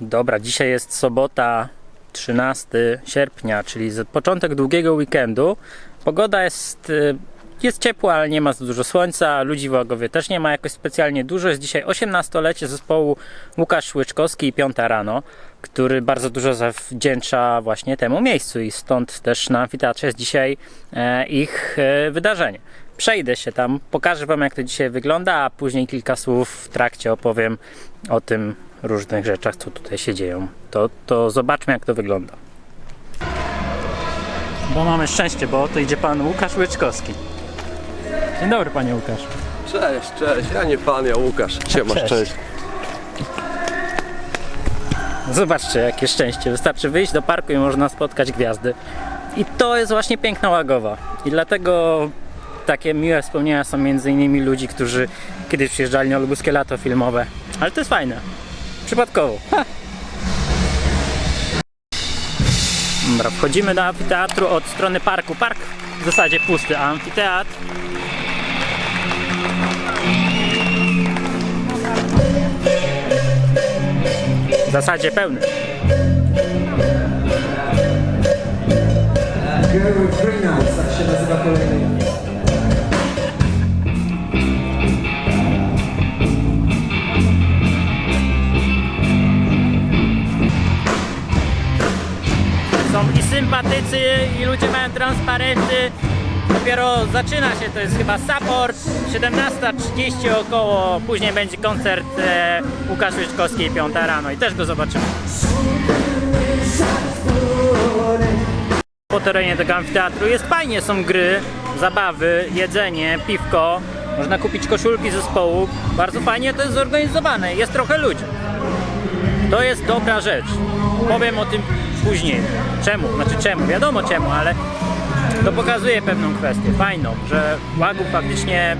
Dobra, dzisiaj jest sobota 13 sierpnia, czyli początek długiego weekendu. Pogoda jest, y, jest ciepła, ale nie ma za dużo słońca. Ludzi w Łagowie też nie ma jakoś specjalnie dużo. Jest dzisiaj 18-lecie zespołu Łukasz Łyczkowski i Piąta Rano, który bardzo dużo zawdzięcza właśnie temu miejscu i stąd też na amfiteatrze jest dzisiaj e, ich e, wydarzenie. Przejdę się tam, pokażę Wam jak to dzisiaj wygląda, a później kilka słów w trakcie opowiem o tym różnych rzeczach, co tutaj się dzieją. To, to zobaczmy jak to wygląda. Bo mamy szczęście, bo to idzie pan Łukasz Łyczkowski. Dzień dobry panie Łukasz. Cześć, cześć, ja nie pan, ja Łukasz. Siemasz, Cześć. cześć. Zobaczcie jakie szczęście. Wystarczy wyjść do parku i można spotkać gwiazdy. I to jest właśnie piękna Łagowa. I dlatego takie miłe wspomnienia są między innymi ludzi, którzy kiedyś przyjeżdżali na lubuskie lato filmowe. Ale to jest fajne. Przypadkowo. Ha. Dobra, wchodzimy do amfiteatru od strony parku. Park w zasadzie pusty, a amfiteatr w zasadzie pełny. Girl with Green Eyes, tak się nazywa kolejny. Sympatycy, i ludzie mają transparenty. Dopiero zaczyna się, to jest chyba support. 17.30 około, później będzie koncert e, Łukasz Łyczkowski 5 rano i też go zobaczymy. Po terenie tego amfiteatru jest fajnie, są gry, zabawy, jedzenie, piwko. Można kupić koszulki zespołu. Bardzo fajnie to jest zorganizowane, jest trochę ludzi. To jest dobra rzecz. Powiem o tym później. Czemu? Znaczy czemu? Wiadomo czemu, ale to pokazuje pewną kwestię fajną, że Łagów faktycznie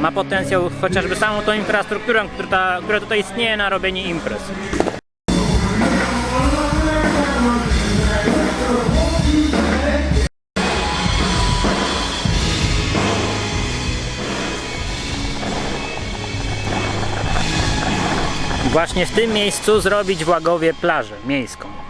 ma potencjał chociażby samą tą infrastrukturą, która, która tutaj istnieje na robienie imprez. Właśnie w tym miejscu zrobić w Łagowie plażę miejską.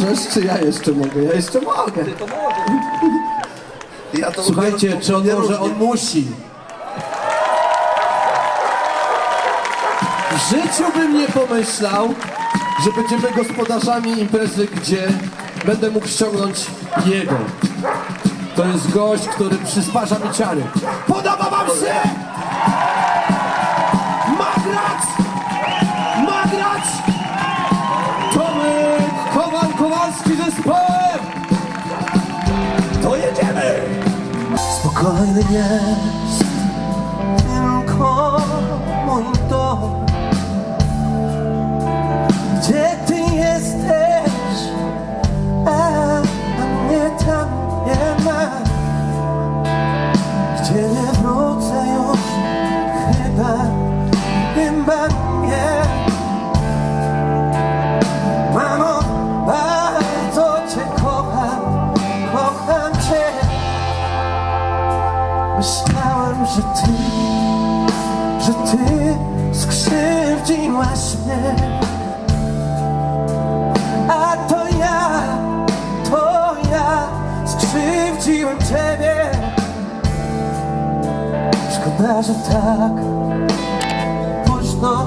Możesz, czy ja jeszcze mogę? Ja jeszcze mogę. Ty to możesz. Ja to Słuchajcie, czy on może, on musi. W życiu bym nie pomyślał, że będziemy gospodarzami imprezy, gdzie będę mógł ściągnąć jego. To jest gość, który przysparza mi ciary. Podoba wam się? Spokojny jest tylko mój dom Gdzie ciebie. Szkoda, że tak późno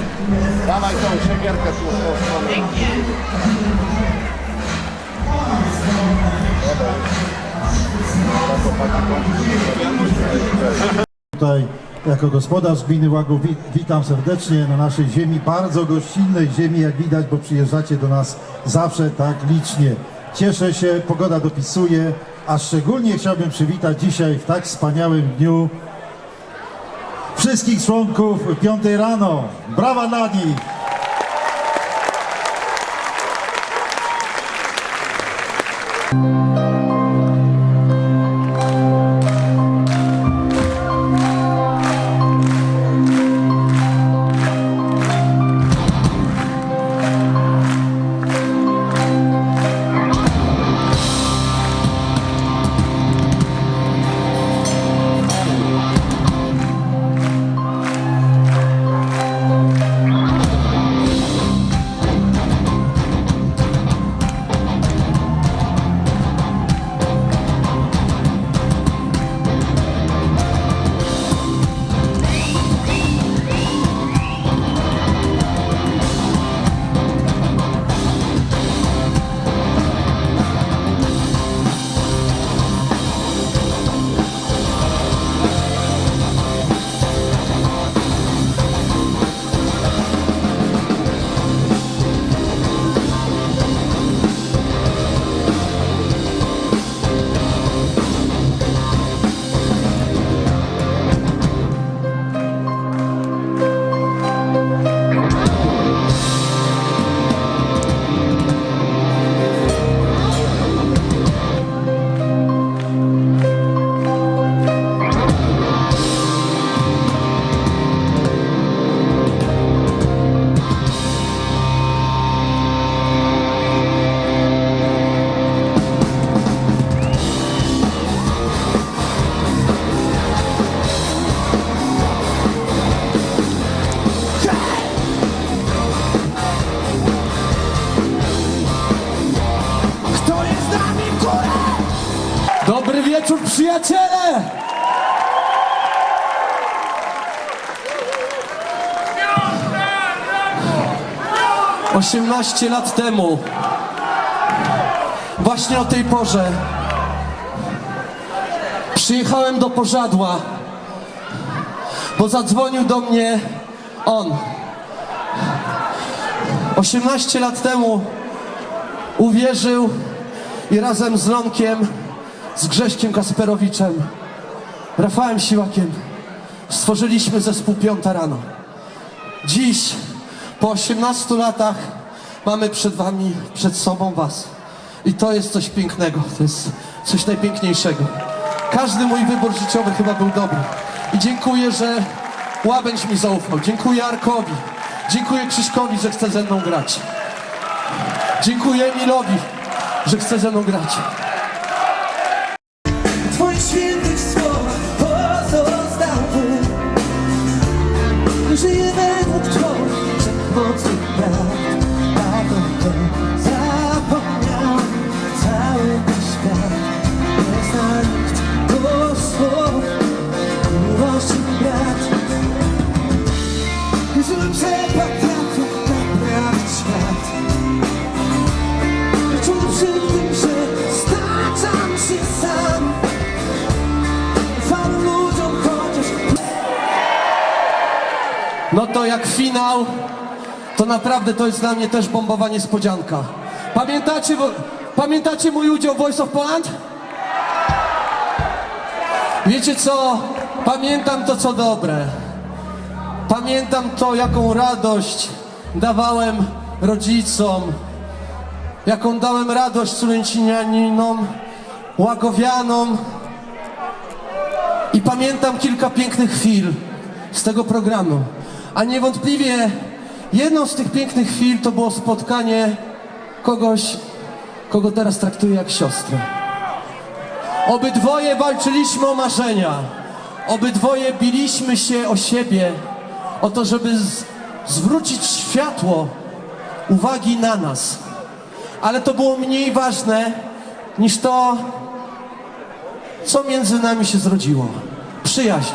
Dawaj tą siekierkę tu w tą stronę Tutaj jako gospodarz gminy Łagów wi- witam serdecznie na naszej ziemi, bardzo gościnnej ziemi, jak widać, bo przyjeżdżacie do nas zawsze tak licznie. Cieszę się, pogoda dopisuje, a szczególnie chciałbym przywitać dzisiaj w tak wspaniałym dniu wszystkich członków piątej rano. Brawa dla nich! 18 lat temu, właśnie o tej porze, przyjechałem do pożadła, bo zadzwonił do mnie on. 18 lat temu uwierzył i razem z Lonkiem, z Grześkiem Kasperowiczem, Rafałem Siłakiem stworzyliśmy zespół Piąta Rano. Dziś po 18 latach, mamy przed wami, przed sobą was. I to jest coś pięknego, to jest coś najpiękniejszego. Każdy mój wybór życiowy chyba był dobry. I dziękuję, że Łabędź mi zaufał. Dziękuję Arkowi. Dziękuję Krzyśkowi, że chce ze mną grać. Dziękuję Emilowi, że chce ze mną grać. Naprawić świat Czułem przy tym, że się sam ludziom chociaż No to jak finał, to naprawdę to jest dla mnie też bombowa niespodzianka. Pamiętacie, pamiętacie mój udział w Voice of Poland? Wiecie co? Pamiętam to, co dobre. Pamiętam to, jaką radość dawałem rodzicom, jaką dałem radość Sulęcinianinom, Łagowianom. I pamiętam kilka pięknych chwil z tego programu. A niewątpliwie jedną z tych pięknych chwil to było spotkanie kogoś, kogo teraz traktuję jak siostrę. Obydwoje walczyliśmy o marzenia. Obydwoje biliśmy się o siebie, o to, żeby zwrócić światło uwagi na nas. Ale to było mniej ważne niż to, co między nami się zrodziło. Przyjaźń.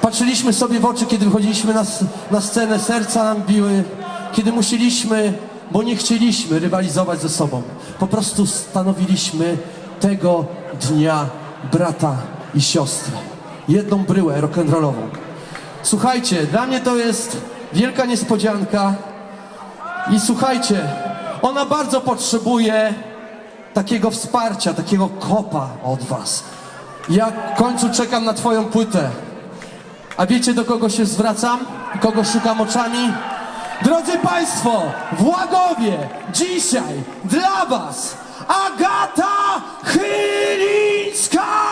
Patrzyliśmy sobie w oczy, kiedy wychodziliśmy na, na scenę, serca nam biły, kiedy musieliśmy, bo nie chcieliśmy rywalizować ze sobą. Po prostu stanowiliśmy tego dnia brata i siostrę. Jedną bryłę rock'n'rollową. Słuchajcie, dla mnie to jest wielka niespodzianka i słuchajcie, ona bardzo potrzebuje takiego wsparcia, takiego kopa od was. Ja w końcu czekam na twoją płytę. A wiecie do kogo się zwracam? Kogo szukam oczami? Drodzy Państwo, w Łagowie dzisiaj dla Was Agata Chylińska!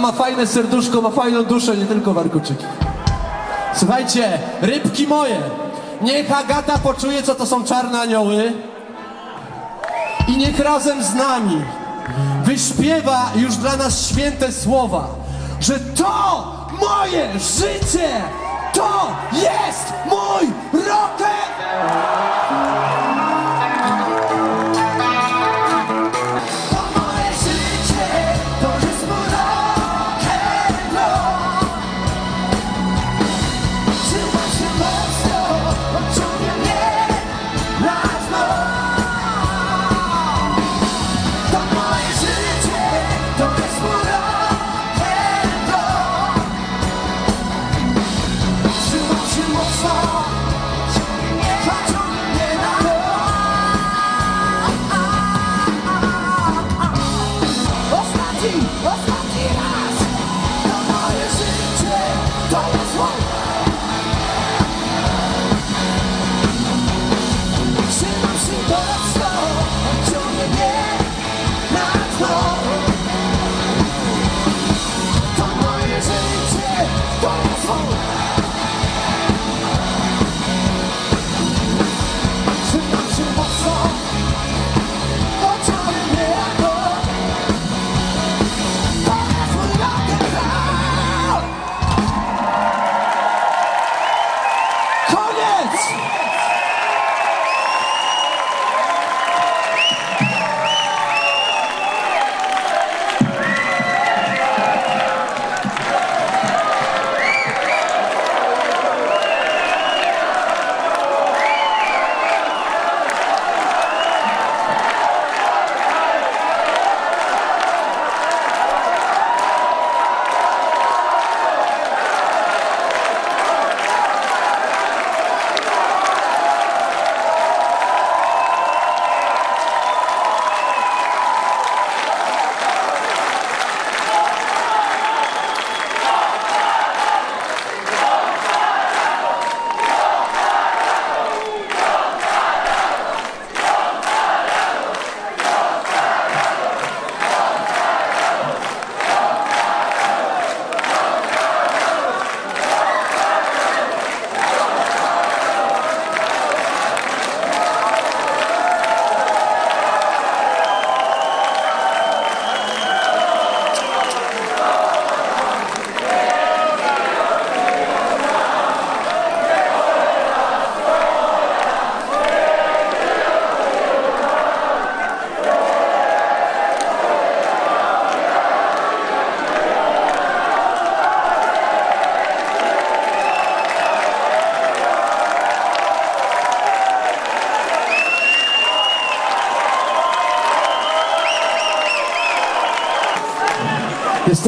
Ma fajne serduszko, ma fajną duszę, nie tylko warkoczyki. Słuchajcie, rybki moje, niech Agata poczuje, co to są czarne anioły i niech razem z nami wyśpiewa już dla nas święte słowa, że to moje życie, to jest mój rocket!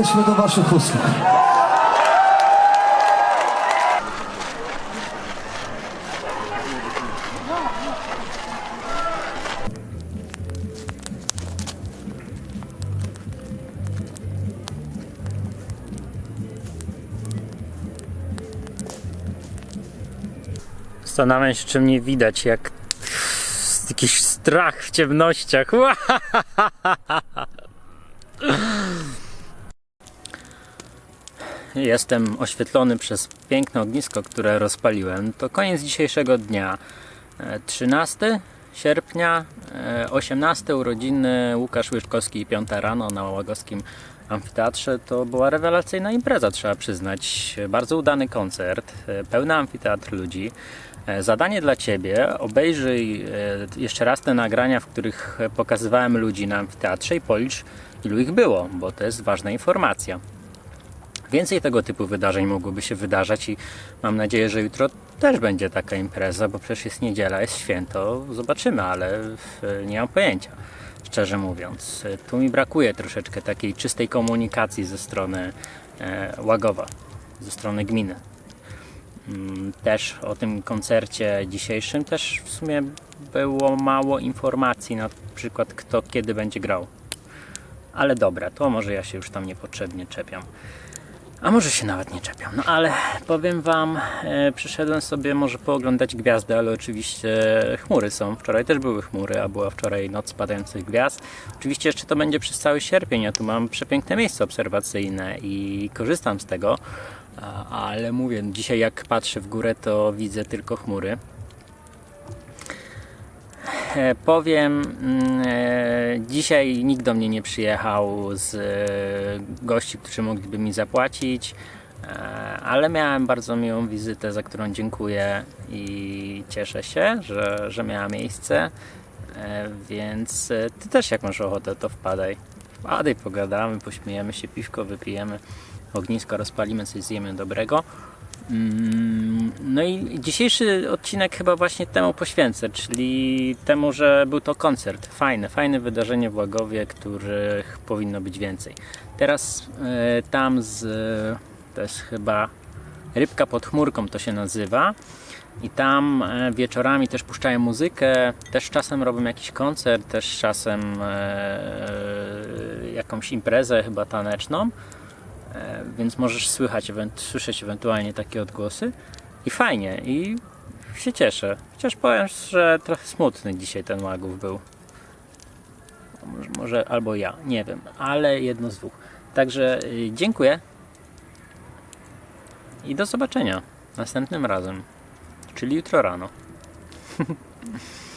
Jesteśmy do Waszych usług. Zastanawiam się, czy mnie widać, jak jakiś strach w ciemnościach. Jestem oświetlony przez piękne ognisko, które rozpaliłem. To koniec dzisiejszego dnia. E, 13 sierpnia, e, 18 urodziny Łukasz Łyżkowski i 5 rano na Łagowskim Amfiteatrze. To była rewelacyjna impreza, trzeba przyznać. Bardzo udany koncert, e, pełny amfiteatr ludzi. E, Zadanie dla Ciebie, obejrzyj e, jeszcze raz te nagrania, w których e, pokazywałem ludzi na amfiteatrze i policz ilu ich było, bo to jest ważna informacja. Więcej tego typu wydarzeń mogłoby się wydarzać i mam nadzieję, że jutro też będzie taka impreza, bo przecież jest niedziela, jest święto, zobaczymy, ale e, nie mam pojęcia, szczerze mówiąc. E, Tu mi brakuje troszeczkę takiej czystej komunikacji ze strony e, Łagowa, ze strony gminy. Mm, Też o tym koncercie dzisiejszym też w sumie było mało informacji, na przykład kto kiedy będzie grał. Ale dobra, to może ja się już tam niepotrzebnie czepiam. A może się nawet nie czepiam. No ale powiem Wam, e, przyszedłem sobie może pooglądać gwiazdy, ale oczywiście chmury są. Wczoraj też były chmury, a była wczoraj noc padających gwiazd. Oczywiście jeszcze to będzie przez cały sierpień. Ja tu mam przepiękne miejsce obserwacyjne i korzystam z tego. A, ale mówię, dzisiaj jak patrzę w górę, to widzę tylko chmury. E, Powiem, mm, e, dzisiaj nikt do mnie nie przyjechał z e, gości, którzy mogliby mi zapłacić, ale miałem bardzo miłą wizytę, za którą dziękuję i cieszę się, że, że miała miejsce. Więc ty też jak masz ochotę, to wpadaj. Wpadaj, pogadamy, pośmiejemy się, piwko wypijemy, ognisko rozpalimy, coś zjemy dobrego. Mm, No i dzisiejszy odcinek chyba właśnie temu poświęcę, czyli temu, że był to koncert. Fajne, fajne wydarzenie w Łagowie, których powinno być więcej. Teraz e, tam z. To jest chyba Rybka pod chmurką to się nazywa. I tam e, wieczorami też puszczają muzykę, też czasem robią jakiś koncert, też czasem e, jakąś imprezę chyba taneczną. E, więc możesz słychać, słyszeć ewentualnie takie odgłosy i fajnie, i się cieszę. Chociaż powiem, że trochę smutny dzisiaj ten Łagów był. Może, może albo ja, nie wiem, ale jedno z dwóch. Także y, dziękuję i do zobaczenia następnym razem, czyli jutro rano.